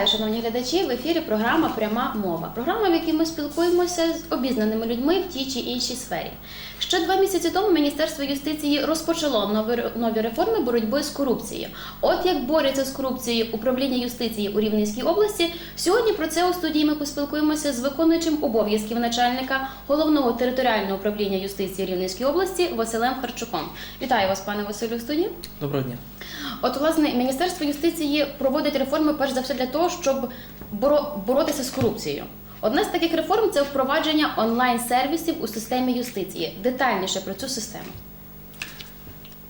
Вітаю, шановні глядачі. В ефірі програма Пряма мова. Програма, в якій ми спілкуємося з обізнаними людьми в тій чи іншій сфері. Ще два місяці тому Міністерство юстиції розпочало нові, нові реформи боротьби з корупцією. От як борються з корупцією управління юстиції у Рівненській області. Сьогодні про це у студії ми поспілкуємося з виконуючим обов'язків начальника головного територіального управління юстиції Рівненської області Василем Харчуком. Вітаю вас, пане Василю, в студії. Доброго дня. От, власне, Міністерство юстиції проводить реформи перш за все для того, щоб боротися з корупцією. Одна з таких реформ це впровадження онлайн-сервісів у системі юстиції. Детальніше про цю систему.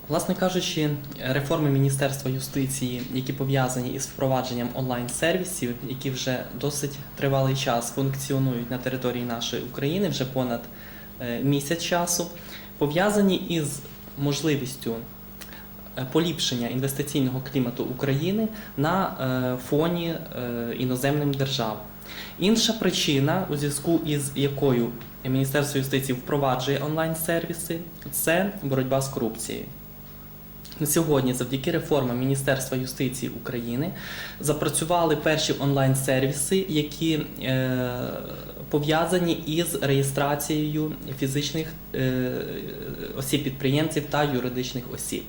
Власне кажучи, реформи Міністерства юстиції, які пов'язані із впровадженням онлайн-сервісів, які вже досить тривалий час функціонують на території нашої України, вже понад е, місяць часу, пов'язані із можливістю поліпшення інвестиційного клімату України на е, фоні е, іноземним держав. Інша причина, у зв'язку із якою Міністерство юстиції впроваджує онлайн-сервіси, це боротьба з корупцією. На сьогодні, завдяки реформам Міністерства юстиції України, запрацювали перші онлайн-сервіси, які е, пов'язані із реєстрацією фізичних е, осіб-підприємців та юридичних осіб.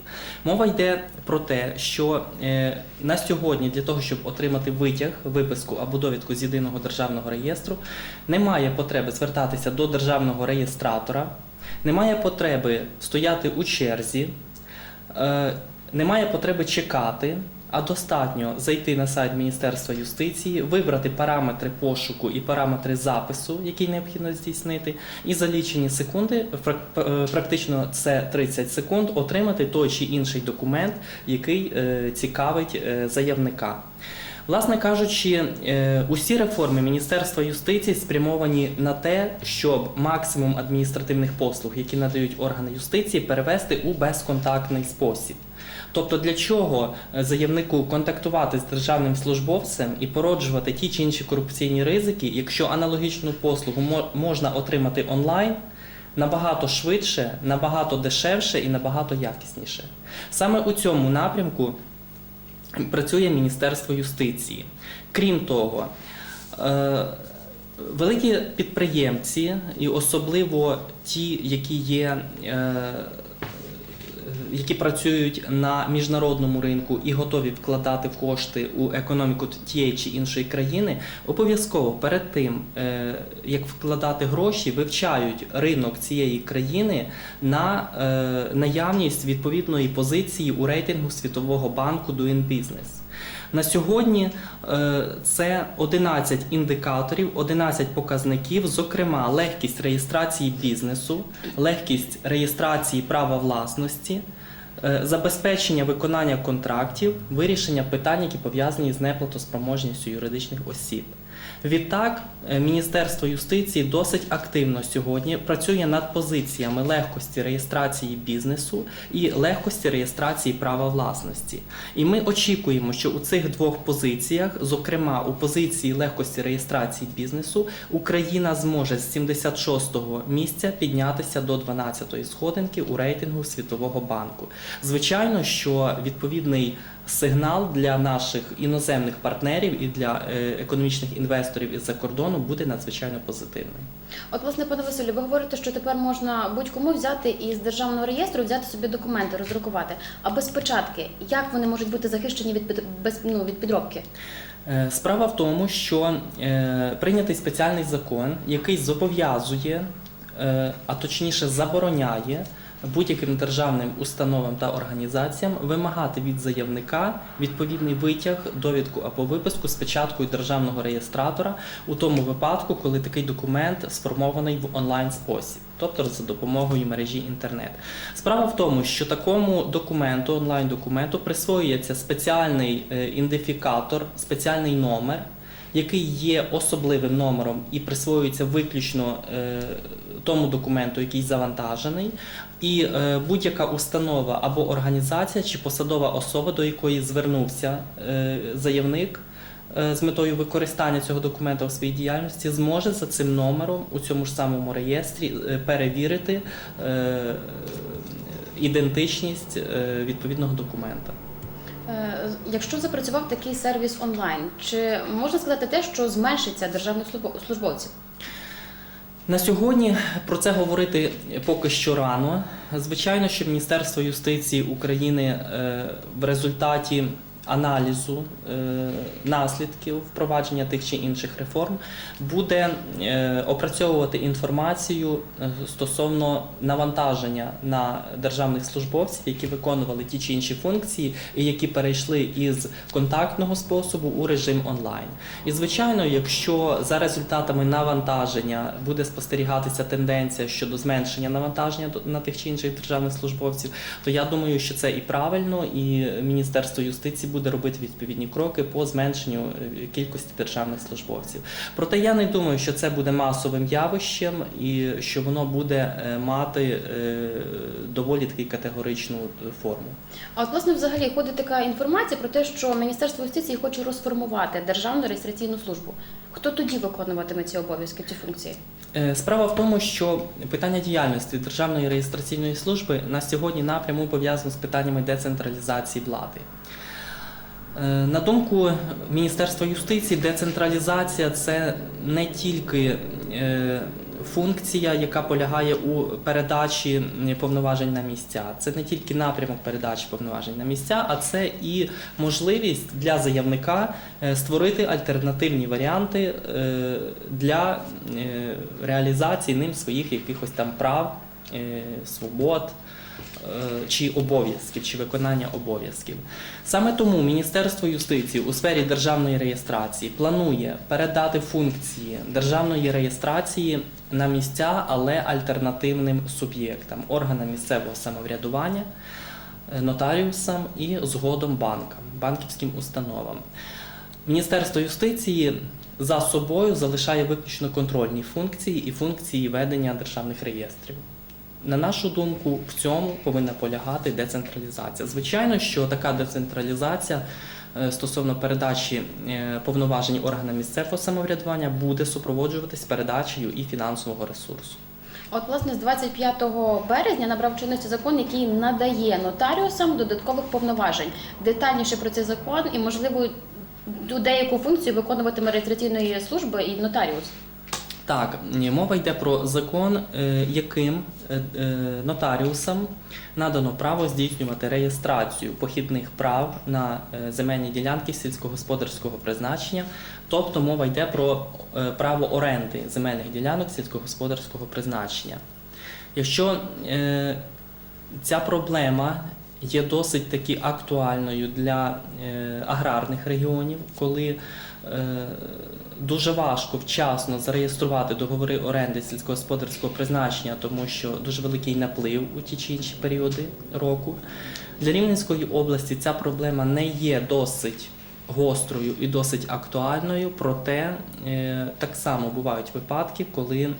Мова йде про те, що е, на сьогодні для того, щоб отримати витяг, виписку або довідку з єдиного державного реєстру, немає потреби звертатися до державного реєстратора, немає потреби стояти у черзі. Е, Немає потреби чекати, а достатньо зайти на сайт Міністерства юстиції, вибрати параметри пошуку і параметри запису, які необхідно здійснити, і за лічені секунди, е, практично це 30 секунд, отримати той чи інший документ, який е, цікавить заявника. Власне кажучи, е, усі реформи Міністерства юстиції спрямовані на те, щоб максимум адміністративних послуг, які надають органи юстиції, перевести у безконтактний спосіб. Тобто для чого е, заявнику контактувати з державним службовцем і породжувати ті чи інші корупційні ризики, якщо аналогічну послугу мо- можна отримати онлайн набагато швидше, набагато дешевше і набагато якісніше. Саме у цьому напрямку працює Міністерство юстиції. Крім того, е, великі підприємці, і особливо ті, які є. Які працюють на міжнародному ринку і готові вкладати в кошти у економіку тієї чи іншої країни, обов'язково перед тим, е, як вкладати гроші, вивчають ринок цієї країни на е, наявність відповідної позиції у рейтингу Світового банку Doing Business. На сьогодні е, це 11 індикаторів, 11 показників, зокрема, легкість реєстрації бізнесу, легкість реєстрації права власності, забезпечення виконання контрактів, вирішення питань, які пов'язані з неплатоспроможністю юридичних осіб. Відтак, е, Міністерство юстиції досить активно сьогодні працює над позиціями легкості реєстрації бізнесу і легкості реєстрації права власності. І ми очікуємо, що у цих двох позиціях, зокрема у позиції легкості реєстрації бізнесу, Україна зможе з 76-го місця піднятися до 12-ї сходинки у рейтингу Світового банку. Звичайно, що відповідний сигнал для наших іноземних партнерів і для е, економічних інвесторів із-за кордону буде надзвичайно позитивним. От, власне, пане Василю, ви говорите, що тепер можна будь-кому взяти із державного реєстру, взяти собі документи, роздрукувати. А без печатки, як вони можуть бути захищені від під, без, ну, від підробки? Е, Справа в тому, що е, прийнятий спеціальний закон, який зобов'язує, а точніше забороняє будь-яким державним установам та організаціям вимагати від заявника відповідний витяг, довідку або виписку з печаткою державного реєстратора у тому випадку, коли такий документ сформований в онлайн спосіб, тобто за допомогою мережі інтернет. Справа в тому, що такому документу, онлайн-документу, присвоюється спеціальний е, ідентифікатор, спеціальний номер, який є особливим номером і присвоюється виключно е, тому документу, який завантажений, і е, будь-яка установа або організація чи посадова особа, до якої звернувся е, заявник. З метою використання цього документа в своїй діяльності зможе за цим номером у цьому ж самому реєстрі перевірити ідентичність відповідного документа. Е, Якщо запрацював такий сервіс онлайн, чи можна сказати те, що зменшиться державних службо- службовців? На сьогодні про це говорити поки що рано. Звичайно, що Міністерство юстиції України е, в результаті аналізу е, наслідків впровадження тих чи інших реформ буде е, опрацьовувати інформацію е, стосовно навантаження на державних службовців, які виконували ті чи інші функції, і які перейшли із контактного способу у режим онлайн. І звичайно, якщо за результатами навантаження буде спостерігатися тенденція щодо зменшення навантаження на тих чи інших державних службовців, то я думаю, що це і правильно, і Міністерство юстиції буде робити відповідні кроки по зменшенню е, кількості державних службовців. Проте я не думаю, що це буде масовим явищем і що воно буде е, мати е, доволі таки категоричну форму. А от власне взагалі ходить така інформація про те, що Міністерство юстиції хоче розформувати державну реєстраційну службу. Хто тоді виконуватиме ці обов'язки, ці функції? Справа в тому, що питання діяльності Державної реєстраційної служби на сьогодні напряму пов'язано з питаннями децентралізації влади. Е, На думку Міністерства юстиції, децентралізація це не тільки е, функція, яка полягає у передачі повноважень на місця. Це не тільки напрямок передачі повноважень на місця, а це і можливість для заявника е, створити альтернативні варіанти для реалізації ним своїх якихось там прав, свобод чи обов'язків, чи виконання обов'язків. Саме тому Міністерство юстиції у сфері державної реєстрації планує передати функції державної реєстрації на місця, але альтернативним суб'єктам, органам місцевого самоврядування, е, нотаріусам і згодом банкам, банківським установам. Міністерство юстиції за собою залишає виключно контрольні функції і функції ведення державних реєстрів. На нашу думку, в цьому повинна полягати децентралізація. Звичайно, що така децентралізація е, стосовно передачі е, повноважень органам місцевого самоврядування буде супроводжуватись передачею і фінансового ресурсу. От, власне, з 25 березня набрав чинності закон, який надає нотаріусам додаткових повноважень. Детальніше про цей закон і, можливо, деяку функцію виконуватиме реєстраційної служби і нотаріус. Так, мова йде про закон, е, яким е, е, нотаріусам надано право здійснювати реєстрацію похідних прав на земельні ділянки сільськогосподарського призначення, тобто мова йде про право оренди земельних ділянок сільськогосподарського призначення. Якщо ця проблема є досить таки актуальною для аграрних регіонів, коли дуже важко вчасно зареєструвати договори оренди сільськогосподарського призначення, тому що дуже великий наплив у ті чи інші періоди року. Для Рівненської області ця проблема не є досить гострою і досить актуальною, проте е, так само бувають випадки, коли е,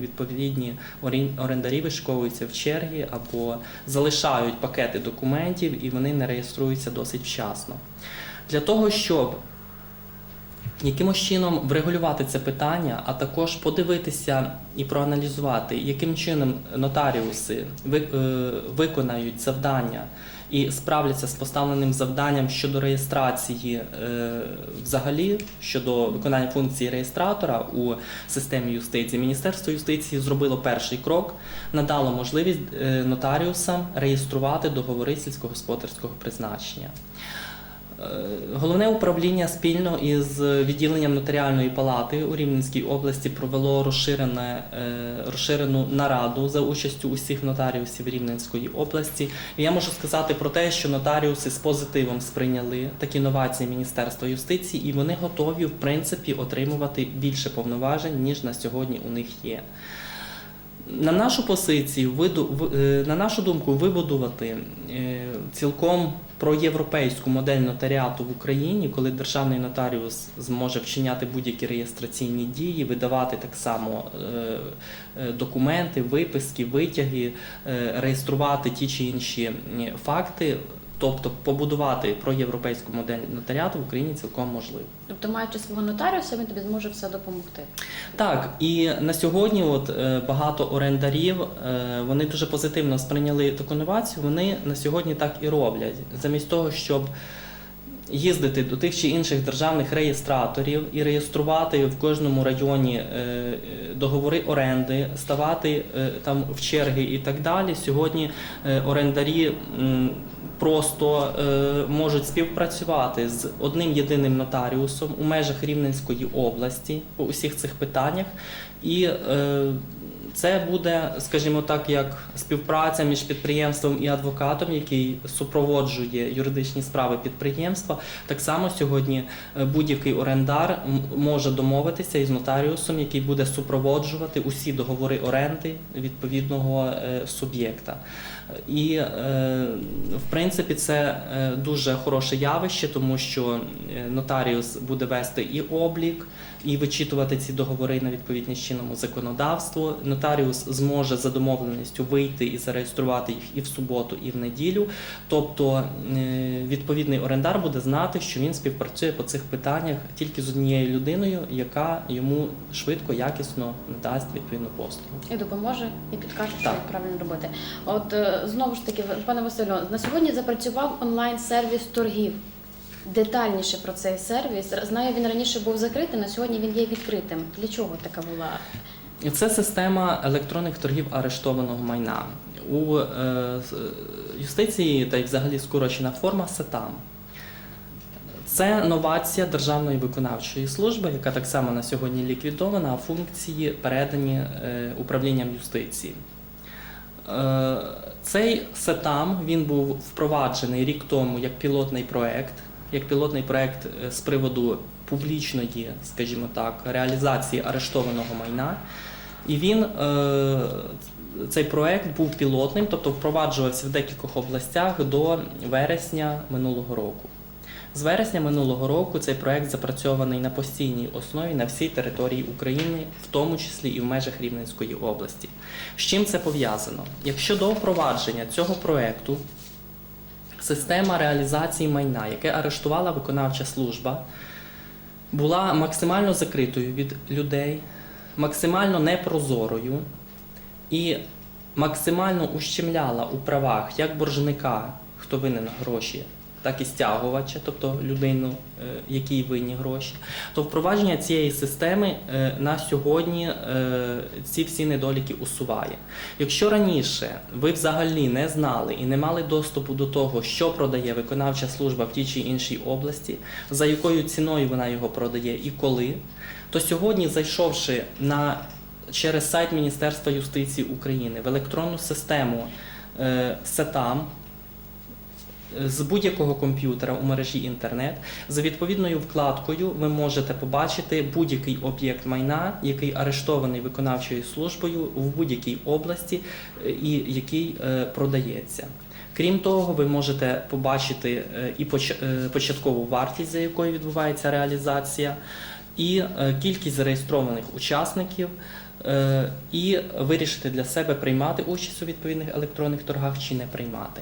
відповідні орендарі вишковуються в черги або залишають пакети документів і вони не реєструються досить вчасно. Для того, щоб якимось чином врегулювати це питання, а також подивитися і проаналізувати, яким чином нотаріуси е, виконають завдання і справляться з поставленим завданням щодо реєстрації е, взагалі щодо виконання функції реєстратора у системі юстиції. Міністерство юстиції зробило перший крок, надало можливість е, нотаріусам реєструвати договори сільськогосподарського призначення. Е, Головне управління спільно із відділенням нотаріальної палати у Рівненській області провело розширене, е, розширену нараду за участю усіх нотаріусів Рівненської області. І я можу сказати про те, що нотаріуси з позитивом сприйняли такі новації Міністерства юстиції, і вони готові, в принципі, отримувати більше повноважень, ніж на сьогодні у них є. На нашу позицію, е, на нашу думку, вибудувати е, цілком проєвропейську модель нотаріату в Україні, коли державний нотаріус зможе вчиняти будь-які реєстраційні дії, видавати так само е, документи, виписки, витяги, реєструвати ті чи інші факти. Тобто побудувати проєвропейську модель нотаріату в Україні цілком можливо. Тобто, маючи свого нотаріуса, він тобі зможе все допомогти. Так, і на сьогодні от е, багато орендарів е, вони дуже позитивно сприйняли таку новацію. Вони на сьогодні так і роблять. Замість того, щоб їздити до тих чи інших державних реєстраторів і реєструвати в кожному районі е, договори оренди, ставати там в черги і так далі. Сьогодні орендарі просто е, можуть співпрацювати з одним єдиним нотаріусом у межах Рівненської області по усіх цих питаннях. І е, це буде, скажімо так, як співпраця між підприємством і адвокатом, який супроводжує юридичні справи підприємства. Так само сьогодні е, будь-який орендар може домовитися із нотаріусом, який буде супроводжувати усі договори оренди відповідного е, суб'єкта. І е, в принципі це е, дуже хороше явище, тому що е, нотаріус буде вести і облік, і вичитувати ці договори на відповідність чинному законодавству. Нотаріус зможе за домовленістю вийти і зареєструвати їх і в суботу, і в неділю. Тобто е, відповідний орендар буде знати, що він співпрацює по цих питаннях тільки з однією людиною, яка йому швидко, якісно надасть відповідну послугу. І допоможе, і підкаже, що Так. правильно робити. От е, знову ж таки, пане Василю, на сьогодні запрацював онлайн-сервіс торгів. Детальніше про цей сервіс. Знаю, він раніше був закритий, на сьогодні він є відкритим. Для чого така була? Це система електронних торгів арештованого майна. У е, юстиції та й взагалі скорочена форма СЕТАМ. Це новація Державної виконавчої служби, яка так само на сьогодні ліквідована, а функції передані е, управлінням юстиції. Е, Цей СЕТАМ він був впроваджений рік тому як пілотний проект, як пілотний проект е, з приводу публічної, скажімо так, реалізації арештованого майна. І він е, цей проект був пілотним, тобто впроваджувався в декількох областях до вересня минулого року. З вересня минулого року цей проект запрацьований на постійній основі на всій території України, в тому числі і в межах Рівненської області. З чим це пов'язано? Якщо до впровадження цього проекту система реалізації майна, яке арештувала виконавча служба, була максимально закритою від людей, максимально непрозорою і максимально ущемляла у правах як боржника, хто винен гроші, так і стягувача, тобто людину, е, якій винні гроші, то впровадження цієї системи е, на сьогодні е, ці всі недоліки усуває. Якщо раніше ви взагалі не знали і не мали доступу до того, що продає виконавча служба в тій чи іншій області, за якою ціною вона його продає і коли, то сьогодні, зайшовши на через сайт Міністерства юстиції України в електронну систему СЕТАМ, з будь-якого комп'ютера у мережі інтернет за відповідною вкладкою ви можете побачити будь-який об'єкт майна, який арештований виконавчою службою в будь-якій області е, і який е, продається. Крім того, ви можете побачити е, і початкову вартість, за якою відбувається реалізація, і кількість зареєстрованих учасників, і вирішити для себе приймати участь у відповідних електронних торгах чи не приймати.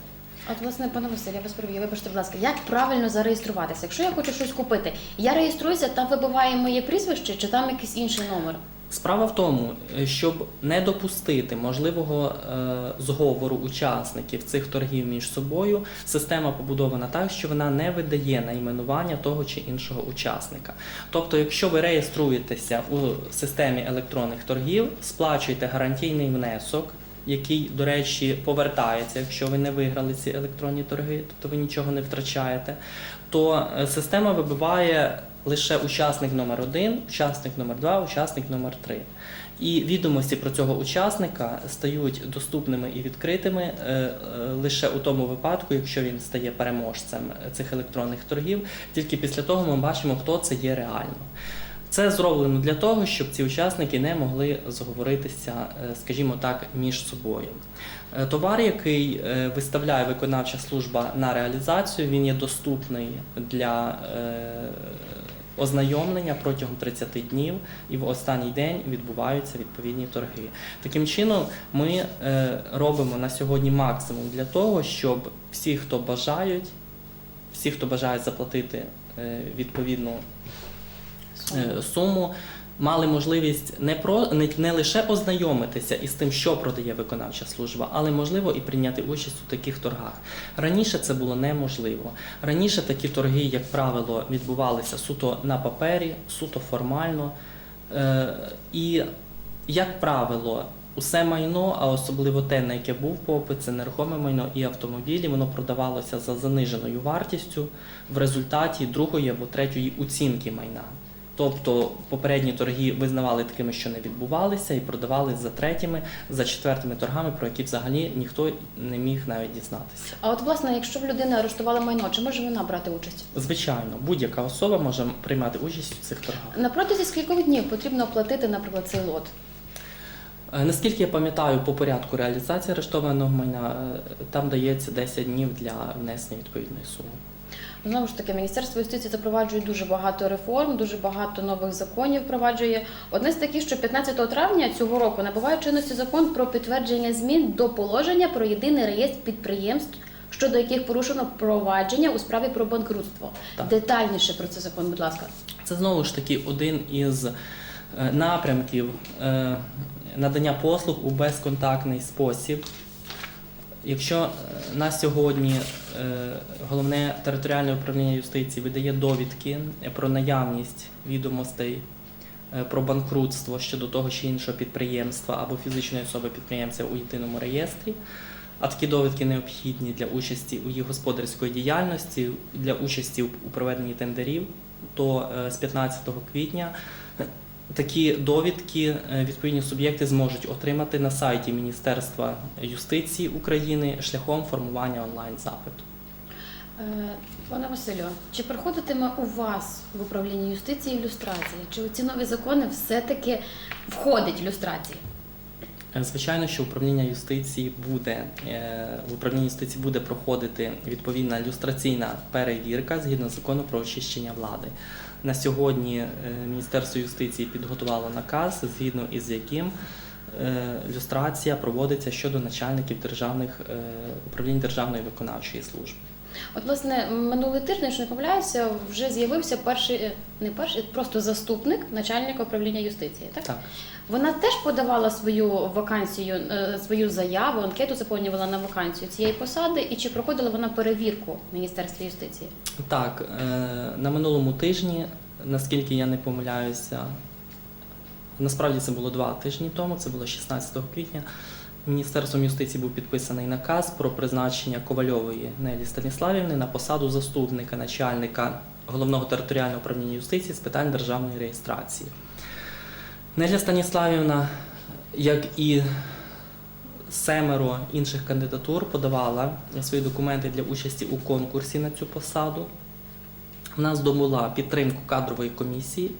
От, власне, пане Василь, я вас переб'ю, вибачте, будь ласка, як правильно зареєструватися? Якщо я хочу щось купити, я реєструюся, там вибиває моє прізвище чи там якийсь інший номер? Справа в тому, е, щоб не допустити можливого е, зговору учасників цих торгів між собою, система побудована так, що вона не видає найменування того чи іншого учасника. Тобто, якщо ви реєструєтеся у системі електронних торгів, сплачуєте гарантійний внесок. Який, до речі, повертається, якщо ви не виграли ці електронні торги, тобто ви нічого не втрачаєте, то е, система вибиває лише учасник номер 1 учасник номер 2 учасник номер 3 І відомості про цього учасника стають доступними і відкритими е, е, лише у тому випадку, якщо він стає переможцем цих електронних торгів. Тільки після того ми бачимо, хто це є реально. Це зроблено для того, щоб ці учасники не могли зговоритися, е, скажімо так, між собою. Е, Товар, який е, виставляє виконавча служба на реалізацію, він є доступний для ознайомлення протягом 30 днів, і в останній день відбуваються відповідні торги. Таким чином, ми робимо на сьогодні максимум для того, щоб всі, хто бажають, всі, хто бажає заплатити відповідну суму, мали можливість не про не, не лише ознайомитися із тим, що продає виконавча служба, але можливо і прийняти участь у таких торгах. Раніше це було неможливо. Раніше такі торги, як правило, відбувалися суто на папері, суто формально. Е, і, як правило, усе майно, а особливо те, на яке був попит, це нерухоме майно і автомобілі, воно продавалося за заниженою вартістю в результаті другої або третьої оцінки майна. Тобто попередні торги визнавали такими, що не відбувалися, і продавали за третіми, за четвертими торгами, про які взагалі ніхто не міг навіть дізнатися. А от власне, якщо в людини арештували майно, чи може вона брати участь? Звичайно, будь-яка особа може приймати участь у цих торгах. На протязі скількох днів потрібно оплатити, наприклад, цей лот? Е, Наскільки я пам'ятаю, по порядку реалізації арештованого майна е, там дається 10 днів для внесення відповідної суми. Знову ж таки, Міністерство юстиції запроваджує дуже багато реформ, дуже багато нових законів впроваджує. Одне з таких, що 15 травня цього року набуває чинності закон про підтвердження змін до положення про єдиний реєстр підприємств, щодо яких порушено провадження у справі про банкрутство. Так. Детальніше про цей закон, будь ласка. Це знову ж таки один із е, напрямків е, надання послуг у безконтактний спосіб. Якщо е, на сьогодні е, головне територіальне управління юстиції видає довідки про наявність відомостей е, про банкрутство щодо того чи іншого підприємства або фізичної особи підприємця у єдиному реєстрі, а такі довідки необхідні для участі у їх господарської діяльності, для участі у проведенні тендерів, то е, з 15 квітня е, такі довідки е, відповідні суб'єкти зможуть отримати на сайті Міністерства юстиції України шляхом формування онлайн запиту. Е, Пане Василю, чи проходитиме у вас в управлінні юстиції ілюстрація? Чи у ці нові закони все-таки входить люстрація? Е, Звичайно, що управління юстиції буде в управлінні юстиції буде проходити відповідна люстраційна перевірка згідно закону про очищення влади. На сьогодні е, Міністерство юстиції підготувало наказ, згідно із яким е, люстрація проводиться щодо начальників державних е, управлінь державної виконавчої служби. От, власне, минулий тиждень, якщо не помиляюся, вже з'явився перший, е, не перший, просто заступник начальника управління юстиції. Так? Так. Вона теж подавала свою вакансію, е, свою заяву, анкету заповнювала на вакансію цієї посади, і чи проходила вона перевірку в Міністерстві юстиції? Так, е, на минулому тижні, наскільки я не помиляюся, насправді це було два тижні тому, це було 16 квітня. Міністерством юстиції був підписаний наказ про призначення Ковальової Нелі Станіславівни на посаду заступника начальника головного територіального управління юстиції з питань державної реєстрації. Неля Станіславівна, як і семеро інших кандидатур, подавала свої документи для участі у конкурсі на цю посаду. Вона здобула підтримку кадрової комісії.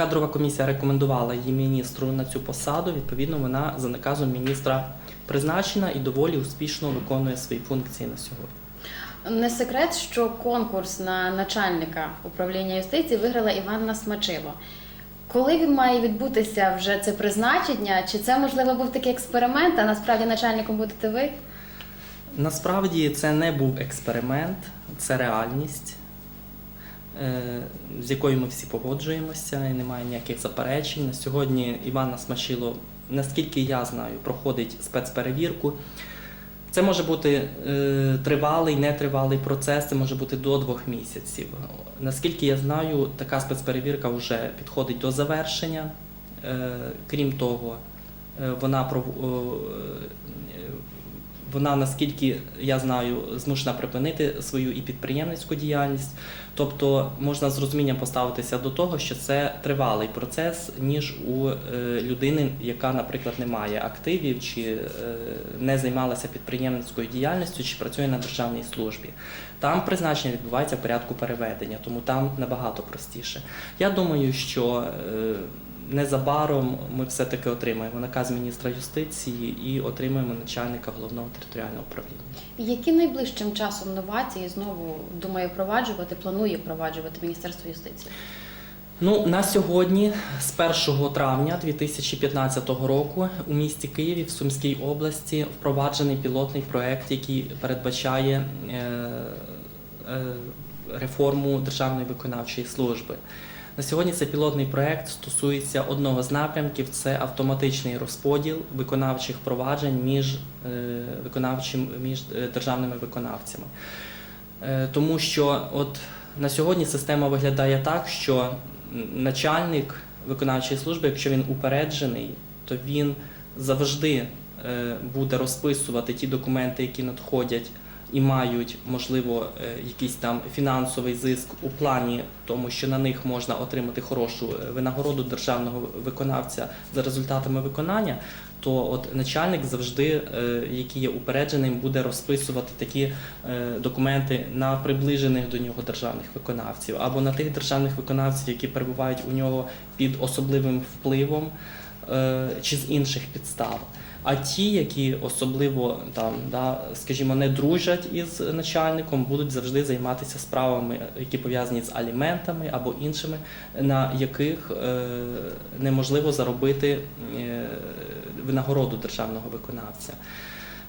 Кадрова комісія рекомендувала її міністру на цю посаду. Відповідно, вона за наказом міністра призначена і доволі успішно виконує свої функції на сьогодні. Не секрет, що конкурс на начальника управління юстиції виграла Іванна Смачило. Коли він має відбутися вже це призначення? Чи це можливо був такий експеримент, а насправді начальником будете ви? Насправді це не був експеримент, це реальність, з якою ми всі погоджуємося і немає ніяких заперечень. На сьогодні Івана Смачило, наскільки я знаю, проходить спецперевірку. Це може бути е, тривалий, нетривалий процес, це може бути до двох місяців. Наскільки я знаю, така спецперевірка вже підходить до завершення. Е, крім того, е, вона е, вона, наскільки я знаю, змушена припинити свою і підприємницьку діяльність. Тобто можна з розумінням поставитися до того, що це тривалий процес, ніж у е, людини, яка, наприклад, не має активів чи е, не займалася підприємницькою діяльністю, чи працює на державній службі. Там призначення відбувається в порядку переведення, тому там набагато простіше. Я думаю, що е, незабаром ми все-таки отримаємо наказ міністра юстиції і отримаємо начальника головного територіального управління. Які найближчим часом новації знову думає впроваджувати, планує впроваджувати Міністерство юстиції? Ну, на сьогодні, з 1 травня 2015 року, у місті Києві в Сумській області впроваджений пілотний проект, який передбачає е, е, реформу Державної виконавчої служби. На сьогодні цей пілотний проект стосується одного з напрямків це автоматичний розподіл виконавчих проваджень між, е, виконавчим, між е, державними виконавцями. Е, Тому що от на сьогодні система виглядає так, що начальник виконавчої служби, якщо він упереджений, то він завжди буде розписувати ті документи, які надходять і мають, можливо, е, якийсь там фінансовий зиск у плані тому, що на них можна отримати хорошу е, винагороду державного виконавця за результатами виконання. То от начальник завжди, е, який є упередженим, буде розписувати такі документи на приближених до нього державних виконавців або на тих державних виконавців, які перебувають у нього під особливим впливом чи з інших підстав. А ті, які особливо там, да, скажімо, не дружать із начальником, будуть завжди займатися справами, які пов'язані з аліментами або іншими, на яких е, неможливо заробити е, винагороду державного виконавця.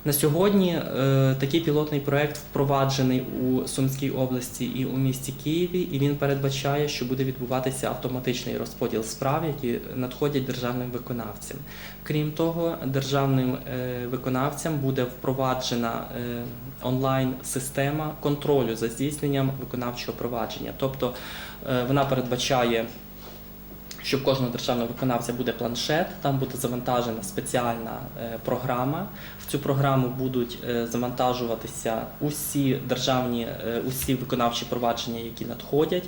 На сьогодні е, такий пілотний проект впроваджений у Сумській області і у місті Києві, і він передбачає, що буде відбуватися автоматичний розподіл справ, які надходять державним виконавцям. Крім того, державним е, виконавцям буде впроваджена е, онлайн-система контролю за здійсненням виконавчого провадження. Тобто вона передбачає що в кожного державного виконавця буде планшет, там буде завантажена спеціальна е, програма. В цю програму будуть е, завантажуватися усі державні, е, усі виконавчі провадження, які надходять.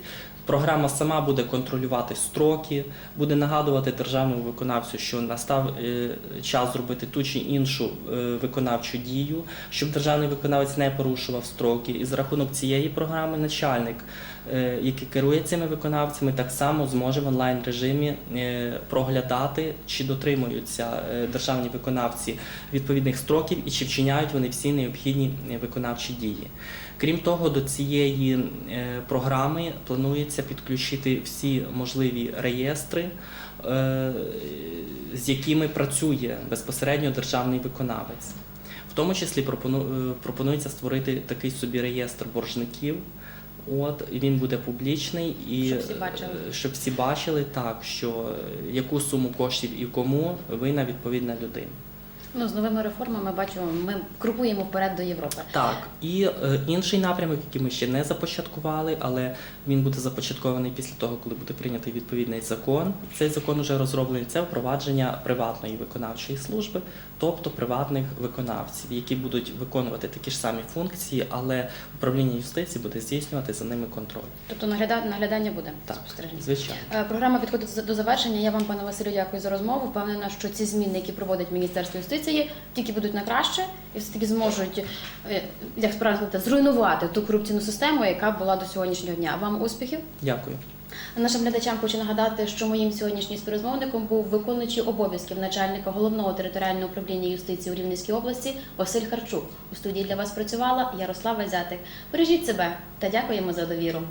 Програма сама буде контролювати строки, буде нагадувати державному виконавцю, що настав час зробити ту чи іншу виконавчу дію, щоб державний виконавець не порушував строки. І за рахунок цієї програми начальник, який керує цими виконавцями, так само зможе в онлайн режимі е, проглядати, чи дотримуються е, державні виконавці відповідних строків і чи вчиняють вони всі необхідні е, виконавчі дії. Крім того, до цієї е, програми планується підключити всі можливі реєстри, е, з якими працює безпосередньо державний виконавець. В тому числі е, пропонується створити такий собі реєстр боржників. От він буде публічний і Щоб всі бачили. е, щоб всі бачили так, що е, яку суму коштів і кому винна відповідна людина. Ну, з новими реформами бачимо, ми крокуємо вперед до Європи. Так, і е, інший напрямок, який ми ще не започаткували, але він буде започаткований після того, коли буде прийнятий відповідний закон. Цей закон вже розроблений. Це впровадження приватної виконавчої служби, тобто приватних виконавців, які будуть виконувати такі ж самі функції, але управління юстиції буде здійснювати за ними контроль. Тобто нагляда- наглядання буде Так, звичайно. Е, Програма підходить до завершення. Я вам, пане Василю, дякую за розмову. Впевнена, що ці зміни, які проводить Міністерство юстиції, тільки будуть на краще і все таки зможуть, е, як справді сказати, зруйнувати ту корупційну систему, яка була до сьогоднішнього дня. Вам успіхів! Дякую. Нашим глядачам хочу нагадати, що моїм сьогоднішнім співрозмовником був виконуючий обов'язків начальника головного територіального управління юстиції у Рівненській області Василь Харчук. У студії для вас працювала Ярослава Зятик. Бережіть себе та дякуємо за довіру.